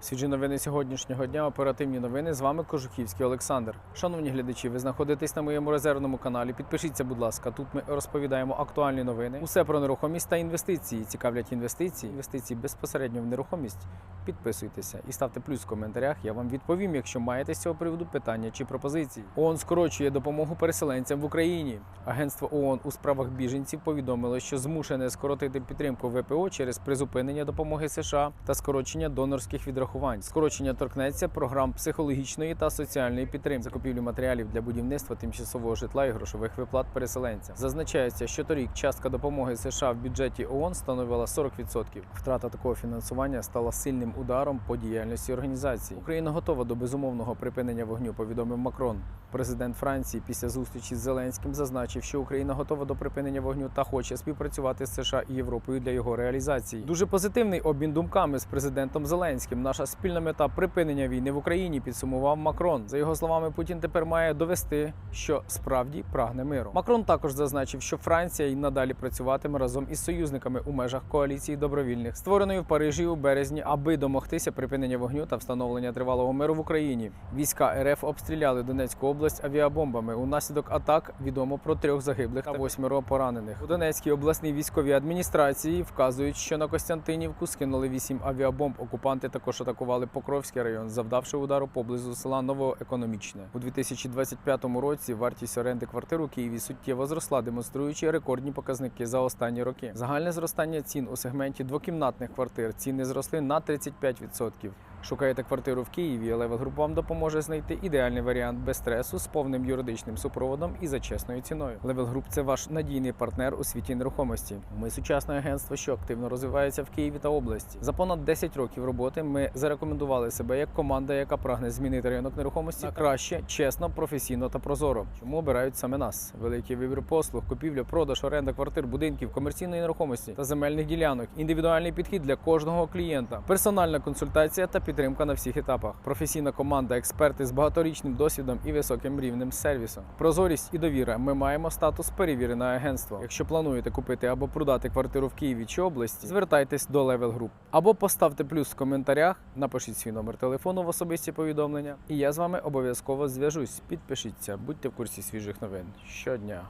Свіжі новини сьогоднішнього дня. Оперативні новини. З вами Кожухівський Олександр. Шановні глядачі, ви знаходитесь на моєму резервному каналі. Підпишіться, будь ласка. Тут ми розповідаємо актуальні новини. Усе про нерухомість та інвестиції. Цікавлять інвестиції. Інвестиції безпосередньо в нерухомість. Підписуйтеся і ставте плюс в коментарях. Я вам відповім, якщо маєте з цього приводу питання чи пропозиції. ООН скорочує допомогу переселенцям в Україні. Агентство ООН у справах біженців повідомило, що змушене скоротити підтримку ВПО через призупинення допомоги США та скорочення донорських відрахувань. Скорочення торкнеться програм психологічної та соціальної підтримки, закупівлі матеріалів для будівництва тимчасового житла і грошових виплат переселенцям. Зазначається, що торік частка допомоги США в бюджеті ООН становила 40%. Втрата такого фінансування стала сильним ударом по діяльності організації. Україна готова до безумовного припинення вогню. Повідомив Макрон. Президент Франції після зустрічі з Зеленським зазначив, що Україна готова до припинення вогню та хоче співпрацювати з США і Європою для його реалізації. Дуже позитивний обмін думками з президентом Зеленським. Наша спільна мета припинення війни в Україні підсумував Макрон. За його словами, Путін тепер має довести, що справді прагне миру. Макрон також зазначив, що Франція й надалі працюватиме разом із союзниками у межах коаліції добровільних, створеної в Парижі у березні, аби домогтися припинення вогню та встановлення тривалого миру в Україні. Війська РФ обстріляли Донецьку область авіабомбами. Унаслідок атак відомо про трьох загиблих та восьмеро поранених. У Донецькій обласній військовій адміністрації вказують, що на Костянтинівку скинули вісім авіабомб. Окупанти також атакували Покровський район, завдавши удару поблизу села Новоекономічне. У 2025 році вартість оренди квартир у Києві суттєво зросла, демонструючи рекордні показники за останні роки. Загальне зростання цін у сегменті двокімнатних квартир ціни зросли на 35%. Шукаєте квартиру в Києві, Level Group вам допоможе знайти ідеальний варіант без стресу з повним юридичним супроводом і за чесною ціною. Level Group – це ваш надійний партнер у світі нерухомості. Ми сучасне агентство, що активно розвивається в Києві та області. За понад 10 років роботи ми зарекомендували себе як команда, яка прагне змінити ринок нерухомості на краще, чесно, професійно та прозоро. Чому обирають саме нас? Великий вибір послуг, купівля, продаж, оренда квартир, будинків, комерційної нерухомості та земельних ділянок, індивідуальний підхід для кожного клієнта, персональна консультація та підтримка на всіх етапах, професійна команда, експерти з багаторічним досвідом і високим рівнем сервісу. Прозорість і довіра. Ми маємо статус перевірене агентство. Якщо плануєте купити або продати квартиру в Києві чи області, звертайтесь до Level Group. або поставте плюс в коментарях, напишіть свій номер телефону в особисті повідомлення, і я з вами обов'язково зв'яжусь. Підпишіться, будьте в курсі свіжих новин щодня.